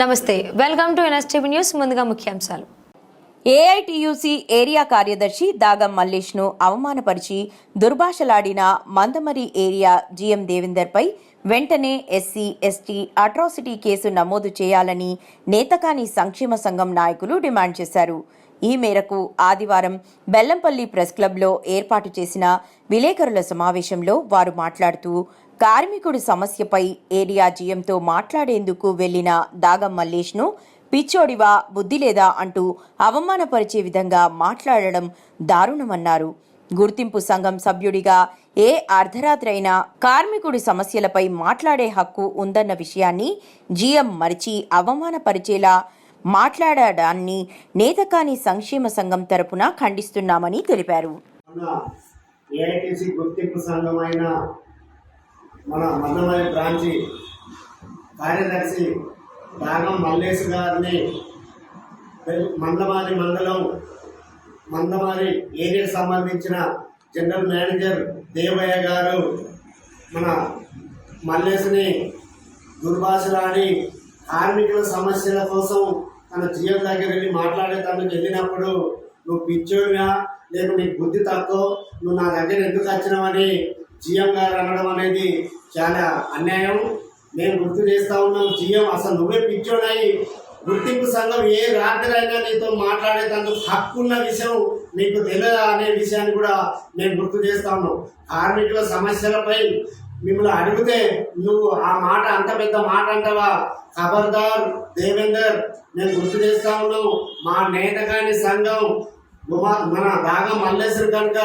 నమస్తే welcome to NSTV news ముందుగా ముఖ్యాంశాలు. ఏఐటియుసి ఏరియా కార్యదర్శి దాగం మల్లేష్ను అవమానపరిచి దుర్భాషలాడిన మందమరి ఏరియా జీఎం దేవేందర్పై వెంటనే ఎస్సీ ఎస్టీ అట్రాసిటీ కేసు నమోదు చేయాలని నేతకాని సంక్షేమ సంఘం నాయకులు డిమాండ్ చేశారు. ఈ మేరకు ఆదివారం బెల్లంపల్లి ప్రెస్ క్లబ్లో ఏర్పాటు చేసిన విలేకరుల సమావేశంలో వారు మాట్లాడుతూ కార్మికుడి సమస్యపై ఏరియా జీఎంతో మాట్లాడేందుకు వెళ్ళిన దాగం మల్లేష్ను పిచ్చోడివా బుద్ధి లేదా అంటూ అవమానపరిచే విధంగా మాట్లాడడం దారుణమన్నారు. గుర్తింపు సంఘం సభ్యుడిగా ఏ అర్ధరాత్రి అయినా కార్మికుడి సమస్యలపై మాట్లాడే హక్కు ఉందన్న విషయాన్ని జీఎం మరిచి అవమానపరిచేలా మాట్లాడడాన్ని నేతకాని సంక్షేమ సంఘం తరపున ఖండిస్తున్నామని తెలిపారు. ఏఐటీసీ గుర్తింపు సంఘమైన మన మన్నమల్లి బ్రాంచి కార్యదర్శి దాగం మల్లేష్ గారిని మందమారి మండలం మందమారి ఏరియాకు సంబంధించిన జనరల్ మేనేజర్ దేవయ్య గారు మన మల్లేష్ని దుర్భాషలాడి కార్మికుల సమస్యల కోసం తన జియో దగ్గర వెళ్ళి మాట్లాడేటందుకు వెళ్ళినప్పుడు నువ్వు పిచ్చోడినా లేక నీకు బుద్ధి తక్కువ? నువ్వు నా దగ్గర ఎందుకు వచ్చినావని జిఎం గారు అనడం అనేది చాలా అన్యాయం. నేను గుర్తు చేస్తా ఉన్నాం జిఎం అసలు నువ్వే పిచ్చోడాయి గుర్తింపు సంఘం ఏ రాత్రైనా నీతో మాట్లాడేటందుకు హక్కున్న విషయం నీకు తెలియదా అనే విషయాన్ని కూడా మేము గుర్తు చేస్తా ఉన్నాం. కార్మికుల సమస్యలపై మిమ్మల్ని అడిగితే నువ్వు ఆ మాట అంత పెద్ద మాట అంటావా? ఖబర్దార్ దేవేందర్ నేను గుర్తు చేస్తా ఉన్నాం మా నేతగాని సంఘం మన రాగం మల్లేశ్వర్ కనుక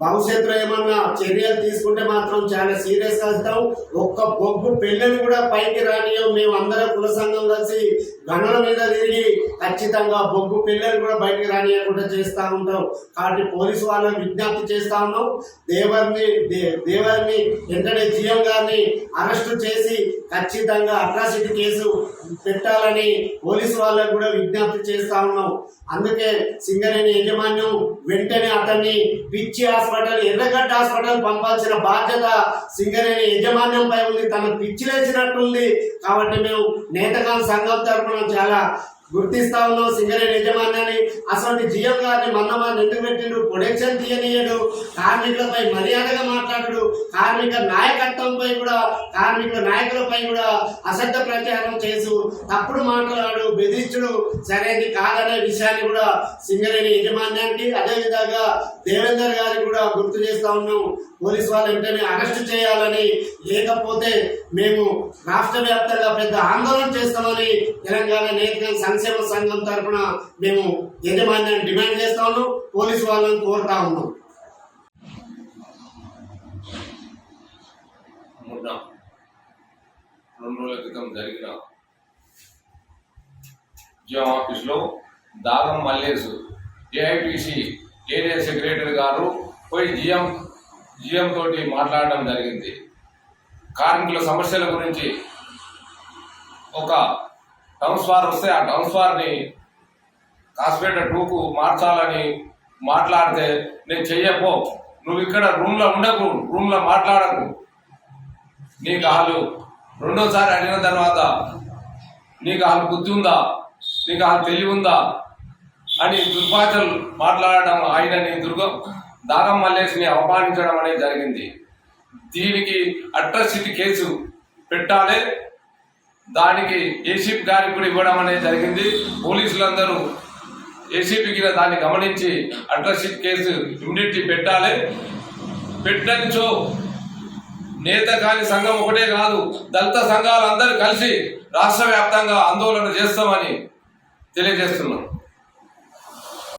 భవిష్యత్తులో ఏమన్నా చర్యలు తీసుకుంటే మాత్రం చాలా సీరియస్ అవుతాం ఒక్క బొగ్గు పెళ్ళని కూడా పైకి రానియం మేము అందరం కుల సంఘం కలిసి గణన మీద తిరిగి ఖచ్చితంగా బొగ్గు పెళ్ళని కూడా బయటికి రానియకుండా చేస్తా ఉంటాం. కాబట్టి పోలీసు వాళ్ళని విజ్ఞప్తి చేస్తా ఉన్నాం. దేవర్ని దే- దేవర్ని వెంటనే జిఎం గారిని అరెస్టు చేసి ఖచ్చితంగా అట్రాసిటీ కేసు పెట్టాలని పోలీసు వాళ్ళకు కూడా విజ్ఞప్తి చేస్తా ఉన్నాం. అందుకే సింగరేణి యజమాన్యం వెంటనే అతన్ని పిచ్చి హాస్పిటల్ ఎర్రగడ్డ హాస్పిటల్ పంపాల్సిన బాధ్యత సింగరేణి యజమాన్యంపై ఉంది. తన పిచ్చిలేసినట్టుంది కాబట్టి మేము నేతగాం సంఘం తరఫున చాలా గుర్తిస్తా ఉన్నాం సింగరేణి యజమాన్యాన్ని. అసలు జిఎం గారిని మన్నమాన్ని ఎందుకు పెట్టిండు? ప్రొడక్షన్ తీయనీయడు. కార్మికులపై మర్యాదగా మాట్లాడు కార్మిక నాయకత్వంపై కూడా కార్మిక నాయకులపై కూడా అసత్య ప్రచారం చేసు తప్పుడు మాట్లాడు బెదిరించుడు సరైనది కాదనే విషయాన్ని కూడా సింగరేణి యజమాన్యానికి అదేవిధంగా దేవేందర్ గారికి కూడా గుర్తు చేస్తా ఉన్నాం. పోలీసు వాళ్ళు వెంటనే అరెస్ట్ చేయాలని లేకపోతే మేము రాష్ట్ర వ్యాప్తంగా పెద్ద ఆందోళన చేస్తామని తెలంగాణ నేతల సంక్షేమ సంఘం తరఫున మేము యజమాన్యాన్ని డిమాండ్ చేస్తా ఉన్నాం. పోలీసు వాళ్ళని కోరుతా ఉన్నాం. రెండు రోజుల క్రితం జరిగిన జీఎం ఆఫీస్లో Dagam Mallesu AITC area secretary గారు పోయి జిఎం జిఎం తోటి మాట్లాడడం జరిగింది. కార్మికుల సమస్యల గురించి ఒక టౌన్స్వార్ వస్తే ఆ టౌన్స్వార్ని కాస్పేట టూకు మార్చాలని మాట్లాడితే నేను చెయ్యపో నువ్వు ఇక్కడ రూమ్లో ఉండకు రూమ్లో మాట్లాడకు. నీకు వాళ్ళు రెండోసారి అడిగిన తర్వాత నీకు ఆ బుద్ధి ఉందా? నీకు ఆ తెలివి ఉందా? అని దుర్భాషలు మాట్లాడడం ఆయనని దుర్గ దానం మల్లేసిని అవమానించడం అనేది జరిగింది. దీనికి అట్రసిటీ కేసు పెట్టాలి. దానికి ఏసీపీ గారికి కూడా ఇవ్వడం అనేది జరిగింది. పోలీసులందరూ ఏసీపీకి దాన్ని గమనించి అట్రసిటీ కేసు ఇమ్మీడియట్లీ పెట్టాలి. పెట్టనిచో నేత కాని సంఘం ఒకటే కాదు దళిత సంఘాలందరూ కలిసి రాష్ట్ర వ్యాప్తంగా ఆందోళన చేస్తామని తెలియజేస్తున్నాం.